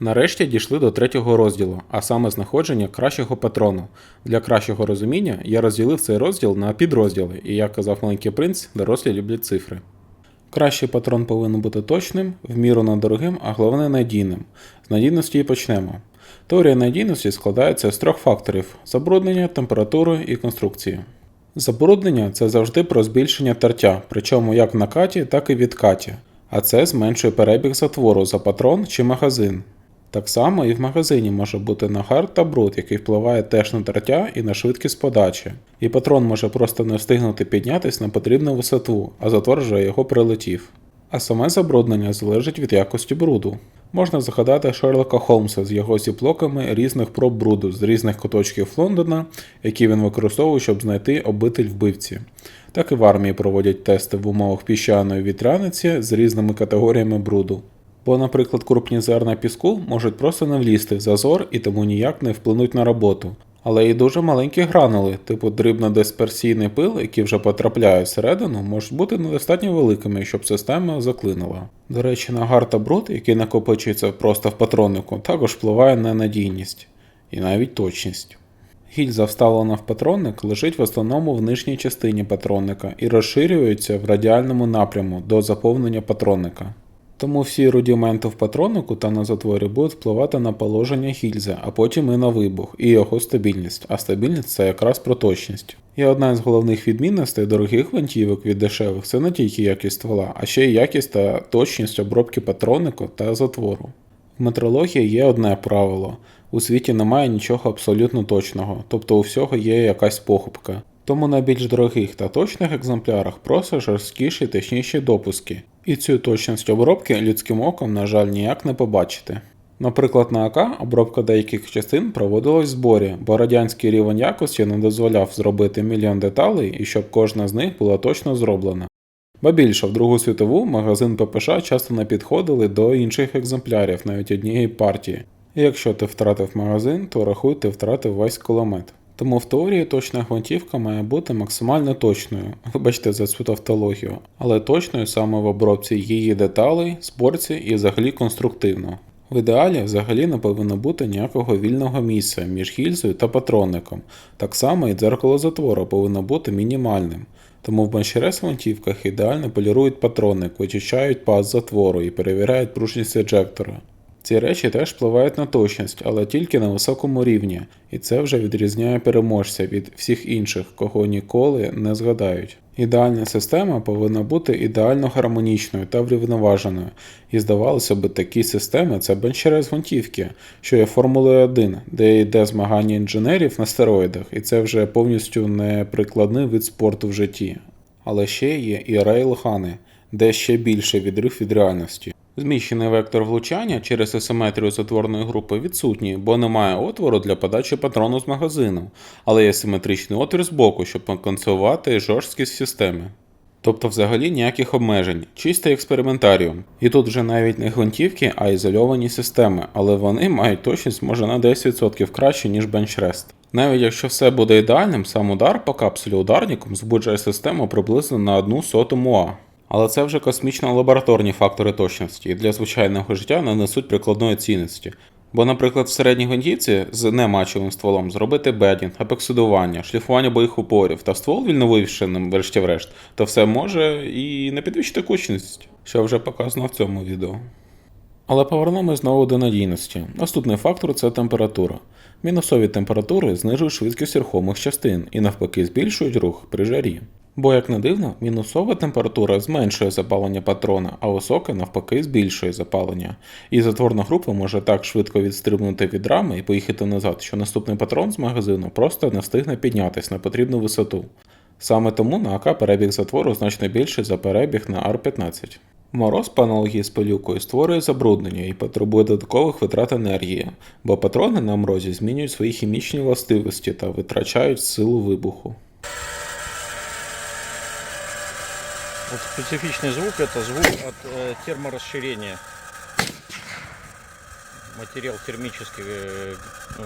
Нарешті дійшли до третього розділу, а саме знаходження кращого патрону. Для кращого розуміння я розділив цей розділ на підрозділи, і як казав маленький принц, дорослі люблять цифри. Кращий патрон повинен бути точним, в міру недорогим, а головне надійним. З надійності і почнемо. Теорія надійності складається з трьох факторів: забруднення, температури і конструкції. Забруднення це завжди про збільшення тертя, причому як в накаті, так і в відкаті. А це зменшує перебіг затвору за патрон чи магазин. Так само і в магазині може бути нагар та бруд, який впливає теж на тертя і на швидкість подачі. І патрон може просто не встигнути піднятись на потрібну висоту, а затвор вже його прилетів. А саме забруднення залежить від якості бруду. Можна згадати Шерлока Холмса з його зіплоками різних проб бруду з різних куточків Лондона, які він використовує, щоб знайти обитель вбивці. Так і в армії проводять тести в умовах піщаної вітряниці з різними категоріями бруду. Бо, наприклад, крупні зерна піску можуть просто не влізти в зазор і тому ніяк не вплинуть на роботу. Але і дуже маленькі гранули, типу дрібнодисперсійний пил, які вже потрапляють всередину, можуть бути недостатньо великими, щоб система заклинила. До речі, нагар та бруд, який накопичується просто в патроннику, також впливає на надійність і навіть точність. Гільза, вставлена в патронник, лежить в основному в нижній частині патронника і розширюється в радіальному напряму до заповнення патронника. Тому всі рудіменти в патроннику та на затворі будуть впливати на положення гільзи, а потім і на вибух, і його стабільність, а стабільність це якраз про точність. І одна з головних відмінностей дорогих гвинтівок від дешевих це не тільки якість ствола, а ще й якість та точність обробки патроннику та затвору. В метрології є одне правило: у світі немає нічого абсолютно точного, тобто у всього є якась похибка. Тому на більш дорогих та точних екземплярах просто жорсткіші точніші допуски. І цю точність обробки людським оком, на жаль, ніяк не побачити. Наприклад, на АК обробка деяких частин проводилась в зборі, бо радянський рівень якості не дозволяв зробити мільйон деталей і щоб кожна з них була точно зроблена. Ба більше, в Другу світову магазин ППШ часто не підходили до інших екземплярів, навіть однієї партії. І якщо ти втратив магазин, то рахуй, ти втратив весь кулемет. Тому в теорії точна гвинтівка має бути максимально точною, вибачте за цю тавтологію, але точною саме в обробці її деталей, зборці і взагалі конструктивно. В ідеалі взагалі не повинно бути ніякого вільного місця між гільзою та патронником. Так само і дзеркало затвору повинно бути мінімальним. Тому в баншерес гвинтівках ідеально полірують патронник, вичищають паз затвору і перевіряють пружність еджектора. Ці речі теж впливають на точність, але тільки на високому рівні, і це вже відрізняє переможця від всіх інших, кого ніколи не згадають. Ідеальна система повинна бути ідеально гармонічною та врівноваженою, і здавалося б, такі системи це бенчерез гвинтівки, що є Формулою 1, де йде змагання інженерів на стероїдах, і це вже повністю не прикладний вид спорту в житті. Але ще є і рейлгани, де ще більше відрив від реальності. Зміщений вектор влучання через асиметрію затворної групи відсутній, бо немає отвору для подачі патрону з магазину, але є симетричний отвір з боку, щоб компенсувати жорсткість системи. Тобто взагалі ніяких обмежень, чистий експериментаріум. І тут вже навіть не гвинтівки, а ізольовані системи, але вони мають точність може на 10% краще, ніж бенчрест. Навіть якщо все буде ідеальним, сам удар по капсулі ударником збуджує систему приблизно на одну соту МУА. Але це вже космічно лабораторні фактори точності і для звичайного життя не несуть прикладної цінності. Бо, наприклад, в середній гвинтівці з немачовим стволом зробити бедінг, апексидування, шліфування боїх упорів та ствол вільновившеним, врешті-врешт, то все може і не підвищити кучність, що вже показано в цьому відео. Але повернемось знову до надійності. Наступний фактор це температура. Мінусові температури знижують швидкість рухомих частин і навпаки збільшують рух при жарі. Бо, як не дивно, мінусова температура зменшує запалення патрона, а висока навпаки збільшує запалення. І затворна група може так швидко відстрибнути від рами і поїхати назад, що наступний патрон з магазину просто не встигне піднятися на потрібну висоту. Саме тому на АК перебіг затвору значно більший за перебіг на Ар-15. Мороз по аналогії з пилюкою створює забруднення і потребує додаткових витрат енергії, бо патрони на морозі змінюють свої хімічні властивості та витрачають силу вибуху. Вот специфичный звук, это звук от е, э, терморасширения. Матеріал термічний е, ну,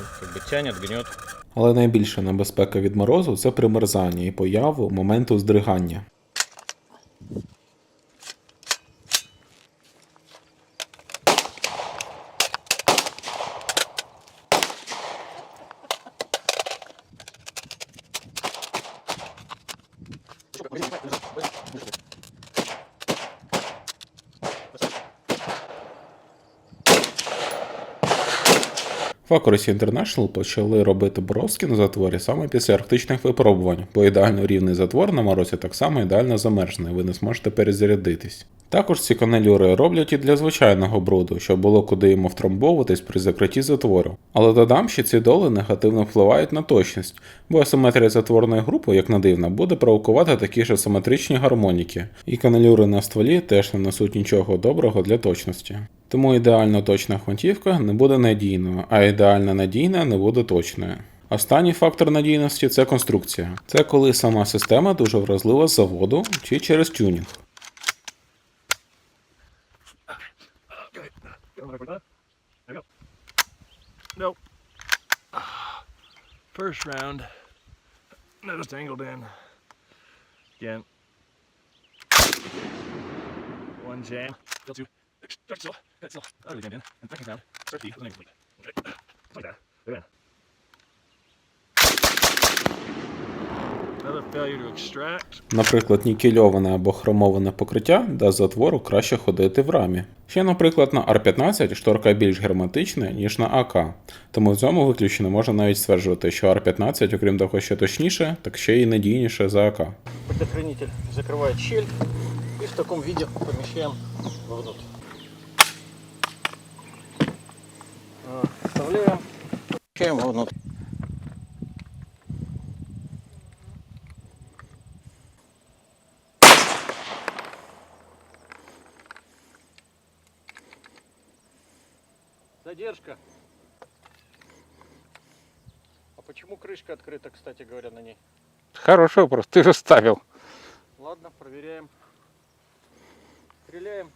тянет, гнет. Але найбільша небезпека від морозу це примерзання і появу моменту здригання. В Accuracy International почали робити бровські на затворі саме після арктичних випробувань, бо ідеально рівний затвор на морозі так само ідеально замерзне, ви не зможете перезарядитись. Також ці каналюри роблять і для звичайного бруду, щоб було куди йому втрамбовуватись при закритті затвору. Але додам, що ці доли негативно впливають на точність, бо асиметрія затворної групи, як не дивно, буде провокувати такі ж асиметричні гармоніки, і каналюри на стволі теж не несуть нічого доброго для точності. Тому ідеально точна гвинтівка не буде надійною, а ідеально надійна не буде точною. Останній фактор надійності це конструкція. Це коли сама система дуже вразлива з заводу чи через тюнінг. First round. Nose tangled in. Again. One jam. Two. Start still. Head still. Out of in. And second round. Start with an ankle sleep. Okay. Like that. Extract. Наприклад, нікельоване або хромоване покриття дасть затвору краще ходити в рамі. Ще, наприклад, на R15 шторка більш герметична, ніж на АК, тому в цьому виключно можна навіть стверджувати, що R15, окрім того, що точніше, так ще й надійніше за АК. Предохранитель закрывает щель и в таком виде помещаем вовнутрь. Вставляем, помещаем вовнутрь. Задержка. А почему крышка открыта, кстати говоря, на ней? Хороший вопрос, ты же ставил. Ладно, проверяем. Стреляем.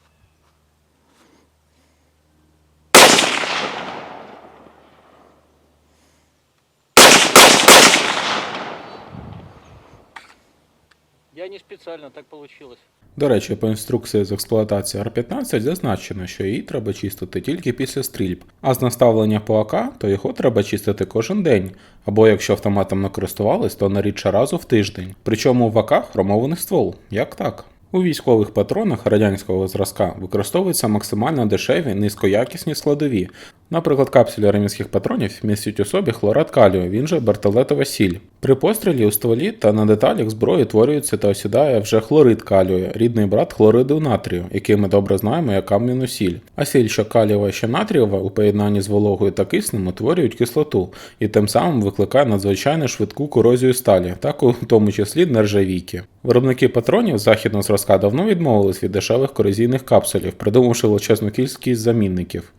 Я не специально, так получилось. До речі, по інструкції з експлуатації R15 зазначено, що її треба чистити тільки після стрільб, а з наставлення по АК, то його треба чистити кожен день, або якщо автоматом не користувались, то нарідше разу в тиждень. Причому в АК хромований ствол. Як так? У військових патронах радянського зразка використовуються максимально дешеві низькоякісні складові. Наприклад, капсуля ремінських патронів містять у собі хлорид калію, він же бертолетова сіль. При пострілі у стволі та на деталях зброї утворюється та осідає вже хлорид калію, рідний брат хлориду натрію, який ми добре знаємо як кам'яну сіль. А сіль, що калієва, що натрієва, у поєднанні з вологою та киснем утворюють кислоту і тим самим викликає надзвичайно швидку корозію сталі, так у тому числі нержавійки. Виробники патронів західного зразка давно відмовились від дешевих корозійних капсулів, придумавши величезну кількість замінників.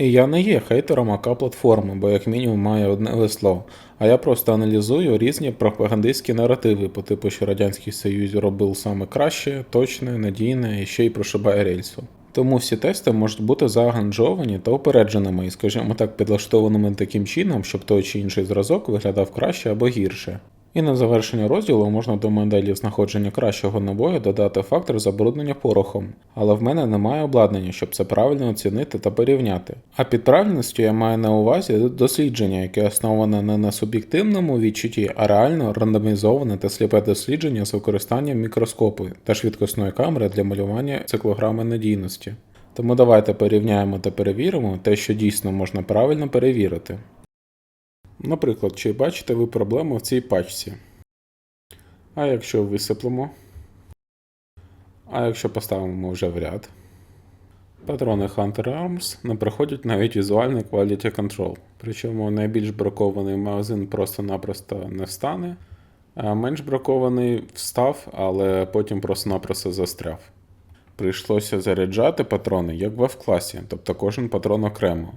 І я не є хейтером АК платформи, бо як мінімум має одне весло. А я просто аналізую різні пропагандистські наративи по типу, що Радянський Союз робив саме краще, точне, надійне і ще й прошибає рельсу. Тому всі тести можуть бути зааганджовані та упередженими і, скажімо так, підлаштованими таким чином, щоб той чи інший зразок виглядав краще або гірше. І на завершення розділу можна до моделі знаходження кращого набою додати фактор забруднення порохом, але в мене немає обладнання, щоб це правильно оцінити та порівняти. А під правильністю я маю на увазі дослідження, яке основане не на суб'єктивному відчутті, а реально рандомізоване та сліпе дослідження з використанням мікроскопу та швидкісної камери для малювання циклограми надійності. Тому давайте порівняємо та перевіримо те, що дійсно можна правильно перевірити. Наприклад, чи бачите ви проблему в цій пачці? А якщо висиплемо? А якщо поставимо вже в ряд? Патрони Hunter Arms не проходять навіть візуальний Quality Control. Причому найбільш бракований магазин просто-напросто не встане, а менш бракований встав, але потім просто-напросто застряв. Прийшлося заряджати патрони як в F-класі, тобто кожен патрон окремо.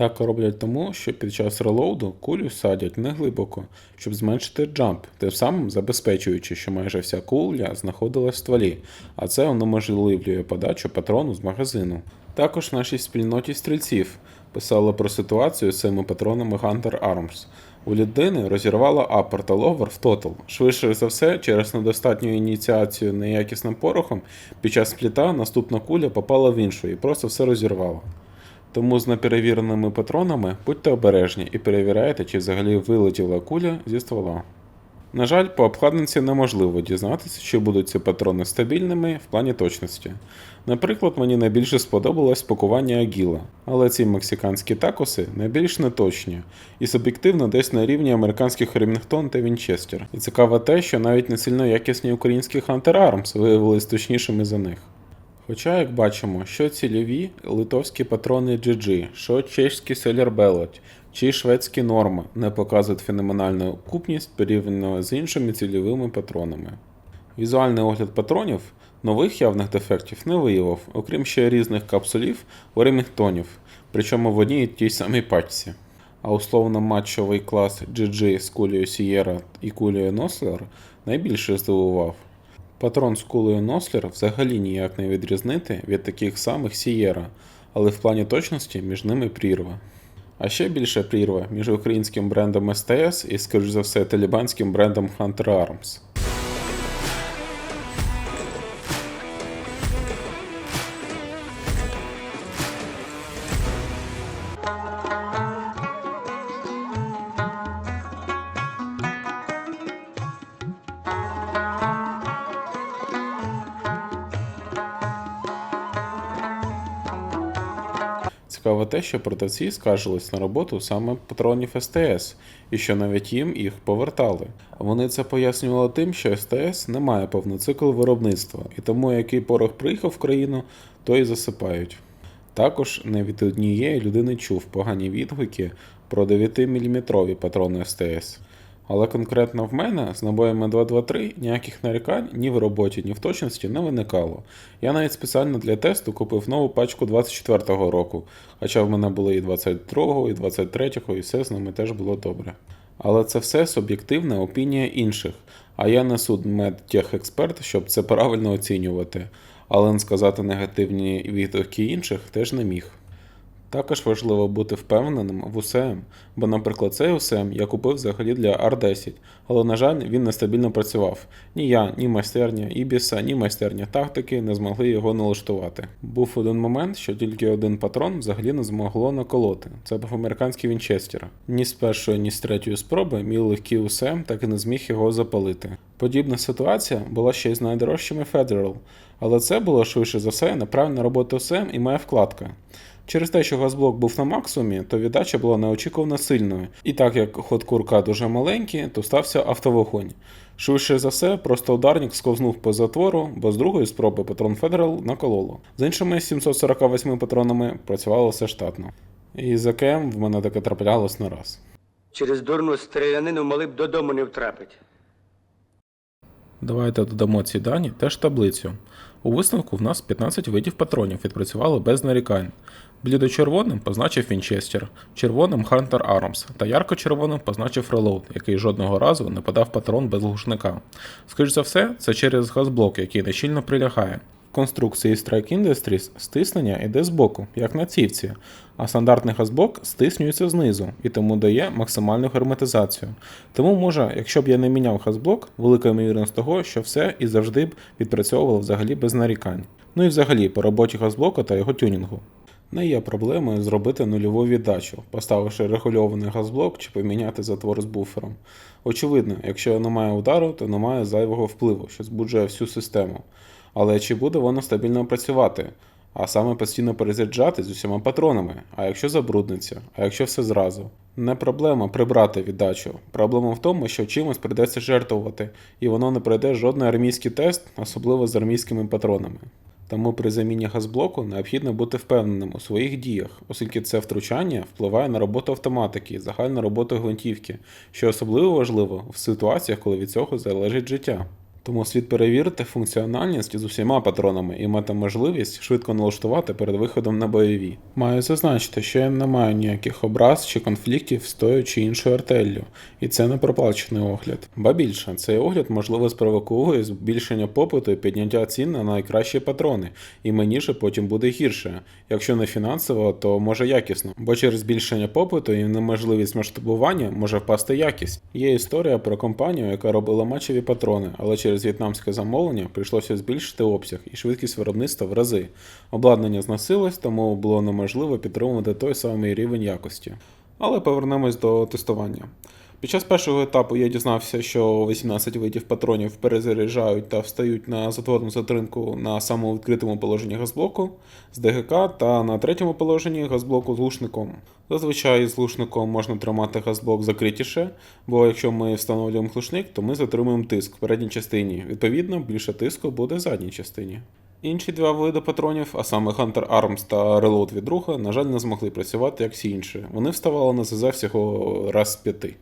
Так роблять тому, що під час релоуду кулю садять не глибоко, щоб зменшити джамп, тим самим забезпечуючи, що майже вся куля знаходилась в стволі, а це унеможливлює подачу патрону з магазину. Також в нашій спільноті стрільців писали про ситуацію з цими патронами Hunter Arms. У людини розірвало апер та ловер в тотал. Швидше за все, через недостатню ініціацію неякісним порохом, під час спліта наступна куля попала в іншу і просто все розірвало. Тому з неперевіреними патронами будьте обережні і перевіряйте, чи взагалі вилетіла куля зі ствола. На жаль, по обкладинці неможливо дізнатися, чи будуть ці патрони стабільними в плані точності. Наприклад, мені найбільше сподобалось пакування Агіла, але ці мексиканські такоси найбільш неточні і суб'єктивно десь на рівні американських Ремінгтон та Вінчестер. І цікаво те, що навіть не сильно якісні українські Hunter Arms виявились точнішими за них. Хоча, як бачимо, що цільові литовські патрони GG, що чеські Селербелот, чи шведські норми не показують феноменальну окупність порівняно з іншими цільовими патронами. Візуальний огляд патронів нових явних дефектів не виявив, окрім ще різних капсулів у ремінгтонів, причому в одній і тій самій пачці. А условно матчовий клас GG з кулею Sierra і кулею Нослер найбільше здивував. Патрон з кулею Нослер взагалі ніяк не відрізнити від таких самих Сієра, але в плані точності між ними прірва. А ще більше прірва між українським брендом СТС і, скоріш за все, талібанським брендом Hunter Arms. Цікаво те, що продавці скаржились на роботу саме патронів СТС, і що навіть їм їх повертали. Вони це пояснювали тим, що СТС не має повний цикл виробництва, і тому який порох приїхав в країну, то і засипають. Також не від однієї людини чув погані відгуки про 9-мм патрони СТС. Але конкретно в мене з набоями 223 ніяких нарікань ні в роботі, ні в точності не виникало. Я навіть спеціально для тесту купив нову пачку 24-го року, хоча в мене були і 22-го, і 23-го, і все з ними теж було добре. Але це все суб'єктивна опінія інших, а я не судмедтехексперт, щоб це правильно оцінювати, але сказати негативні відгуки інших теж не міг. Також важливо бути впевненим в УСМ, бо, наприклад, цей УСМ я купив взагалі для R10, але, на жаль, він нестабільно працював. Ні я, ні майстерня Ібіса, ні майстерня тактики не змогли його налаштувати. Був один момент, що тільки один патрон взагалі не змогло наколоти. Це був американський Вінчестер. Ні з першої, ні з третьої спроби мій легкий УСМ так і не зміг його запалити. Подібна ситуація була ще й з найдорожчими Federal, але це було швидше за все неправильна робота УСМ і моя вкладка. Через те, що газблок був на максимумі, то віддача була неочікувано сильною. І так як ход курка дуже маленький, то стався автовогонь. Швидше за все, просто ударник сковзнув по затвору, бо з другої спроби патрон Федерал накололо. З іншими 748 патронами працювало все штатно. І з АКМ в мене таке траплялось не раз. Через дурну стрілянину могли б додому не втрапити. Давайте додамо ці дані теж таблицю. У висновку в нас 15 видів патронів відпрацювали без нарікань. Блідо-червоним позначив Вінчестер, червоним Hunter Arms та ярко-червоним позначив Reload, який жодного разу не подав патрон без глушника. Скоріш за все, це через газблок, який нещільно прилягає. В конструкції Strike Industries стиснення йде збоку, як на цівці, а стандартний газблок стиснюється знизу і тому дає максимальну герметизацію. Тому може, якщо б я не міняв газблок, велика ймовірність того, що все і завжди б відпрацьовувало взагалі без нарікань. Ну і взагалі по роботі газблока та його тюнінгу. Не є проблемою зробити нульову віддачу, поставивши регульований газблок чи поміняти затвор з буфером. Очевидно, якщо немає удару, то немає зайвого впливу, що збуджує всю систему. Але чи буде воно стабільно працювати? А саме постійно перезаряджати з усіма патронами, а якщо забрудниться, а якщо все зразу. Не проблема прибрати віддачу. Проблема в тому, що чимось прийдеться жертвувати, і воно не пройде жодний армійський тест, особливо з армійськими патронами. Тому при заміні газблоку необхідно бути впевненим у своїх діях, оскільки це втручання впливає на роботу автоматики і загальну роботу гвинтівки, що особливо важливо в ситуаціях, коли від цього залежить життя. Тому слід перевірити функціональність з усіма патронами і мати можливість швидко налаштувати перед виходом на бойові. Маю зазначити, що я не маю ніяких образ чи конфліктів з тою чи іншою артеллю, і це не проплачений огляд. Ба більше, цей огляд можливо спровокує збільшення попиту і підняття цін на найкращі патрони, і мені же потім буде гірше. Якщо не фінансово, то може якісно, бо через збільшення попиту і неможливість масштабування може впасти якість. Є історія про компанію, яка робила матчеві патрони, але через в'єтнамське замовлення прийшлося збільшити обсяг і швидкість виробництва в рази. Обладнання зносилось, тому було неможливо підтримувати той самий рівень якості. Але повернемось до тестування. Під час першого етапу я дізнався, що 18 видів патронів перезаряджають та встають на затворну затримку на самому відкритому положенні газблоку з ДГК та на третьому положенні газблоку з глушником. Зазвичай з глушником можна тримати газблок закритіше, бо якщо ми встановлюємо глушник, то ми затримуємо тиск в передній частині. Відповідно, більше тиску буде в задній частині. Інші два види патронів, а саме Hunter Arms та Reload від друга, на жаль, не змогли працювати як всі інші. Вони вставали на ЗЗ всього раз з п'яти.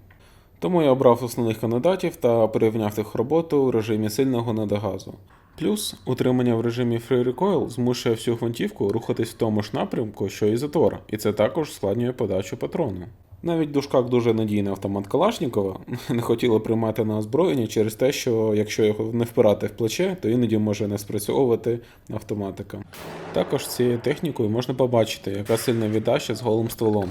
Тому я обрав основних кандидатів та порівняв їх роботу в режимі сильного надогазу. Плюс утримання в режимі Free Recoil змушує всю гвинтівку рухатись в тому ж напрямку, що і затвор, і це також складнює подачу патрону. Навіть душкак дуже надійний автомат Калашнікова не хотіли приймати на озброєння через те, що якщо його не впирати в плече, то іноді може не спрацьовувати автоматика. Також цією технікою можна побачити, яка сильна віддача з голим стволом.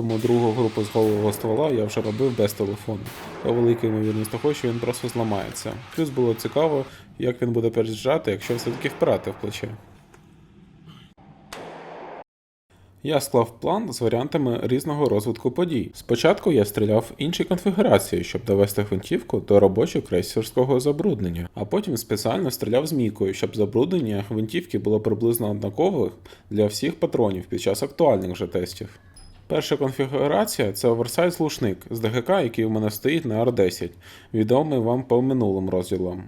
Тому другу групу з голого ствола я вже робив без телефону. Та велика ймовірність того, що він просто зламається. Плюс було цікаво, як він буде переїжджати, якщо все-таки впирати в плече. Я склав план з варіантами різного розвитку подій. Спочатку я стріляв в іншій конфігурації, щоб довести гвинтівку до робочого крейсерського забруднення, а потім спеціально стріляв змійкою, щоб забруднення гвинтівки було приблизно однакове для всіх патронів під час актуальних же тестів. Перша конфігурація це оверсайз лушник з ДГК, який у мене стоїть на R10, відомий вам по минулим розділам.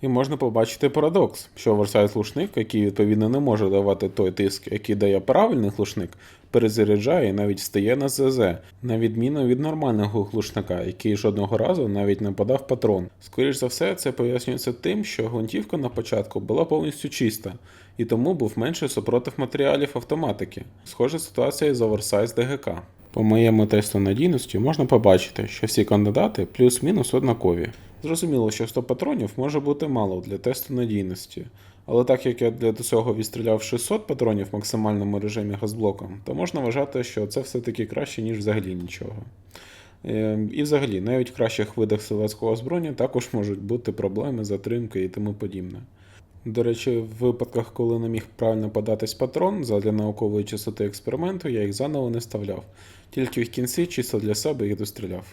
І можна побачити парадокс, що оверсайз глушник, який відповідно не може давати той тиск, який дає правильний глушник, перезаряджає і навіть стає на ЗЗ, на відміну від нормального глушника, який жодного разу навіть не подав патрон. Скоріш за все, це пояснюється тим, що гвинтівка на початку була повністю чиста, і тому був менший супротив матеріалів автоматики. Схожа ситуація з оверсайз ДГК. По моєму тесту надійності можна побачити, що всі кандидати плюс-мінус однакові. Зрозуміло, що 100 патронів може бути мало для тесту надійності, але так як я для цього відстріляв 600 патронів в максимальному режимі газблоком, то можна вважати, що це все-таки краще, ніж взагалі нічого. Е, І взагалі, навіть в кращих видах стрілецького озброєння також можуть бути проблеми, затримки і тому подібне. До речі, в випадках, коли не міг правильно податись патрон задля наукової чистоти експерименту, я їх заново не вставляв. Тільки в кінці чисто для себе їх достріляв.